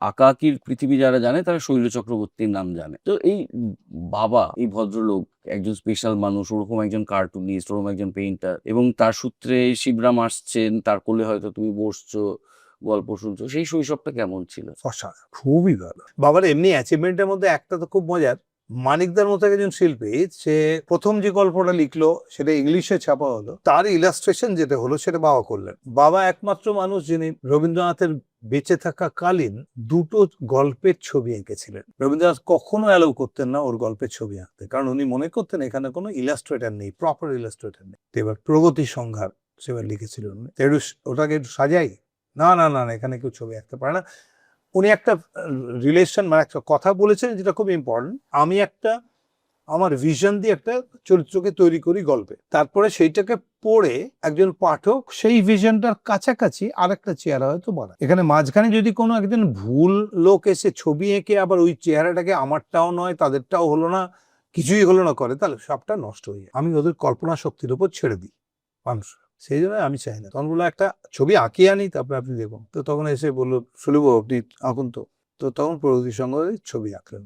আকাকির পৃথিবী যারা জানে, তারা শৈল চক্রবর্তীর নাম জানে। তো এই বাবা, এই ভদ্রলোক একজন স্পেশাল মানুষ, ওরকম একজন কার্টুনিস্ট ওরকম একজন পেইন্টার এবং তার সূত্রে শিবরাম আসছেন, তার কোলে হয়তো তুমি বসছো, গল্প শুনছো, সেই শৈশবটা কেমন ছিল? খুবই ভালো। বাবার এমনি অ্যাচিভমেন্টের মধ্যে একটা তো খুব মজার, মানিকদার মতো একজন শিল্পী, সে প্রথম যে গল্পটা লিখলো, সেটা ইংলিশে ছাপা হলো, তার ইলাস্ট্রেশন যেটা হলো, সেটা বাবা করলেন। বাবা একমাত্র মানুষ যিনি রবীন্দ্রনাথের বেঁচে থাকা কালীন দুটো গল্পের ছবি এঁকেছিলেন। রবীন্দ্রনাথ কখনো অ্যালাউ করতেন না ওর গল্পের ছবি আঁকতে। কারণ উনি মনে করতেন এখানে কোনো ইলাস্ট্রেটার নেই প্রপার ইলাস্ট্রেটার নেই। এবার প্রগতি সংঘার সেবার লিখেছিলেন। একটু ওটাকে একটু সাজাই? না না না এখানে কেউ ছবি আঁকতে পারে না। উনি একটা রিলেশন মানে একটা কথা বলেছেন যেটা খুব ইম্পর্টেন্ট আমি একটা আমার ভিশন দিয়ে একটা চরিত্রকে তৈরি করি গল্পে। তারপরে সেইটাকে পড়ে একজন পাঠক সেই ভিশনটার কাছাকাছি আরেকটা চেহারা হয়তো বানায়। এখানে মাঝখানে যদি কোনো একজন ভুল লোক এসে ছবি এঁকে আবার ওই চেহারাটাকে আমারটাও নয়, তাদেরটাও হলো না, কিছুই হলো না করে, তাহলে সবটা নষ্ট হয়ে যায়। আমি ওদের কল্পনা শক্তির উপর ছেড়ে দিই মানুষ সেই জন্য আমি চাই না। তখন বলল, একটা ছবি আঁকিয়ে আনি, তারপরে আপনি দেখুন। তো তখন এসে বলল, সুলভ আপনি আঁকুন তো। তো তখন প্রগতি সঙ্গে ছবি আঁকলেন।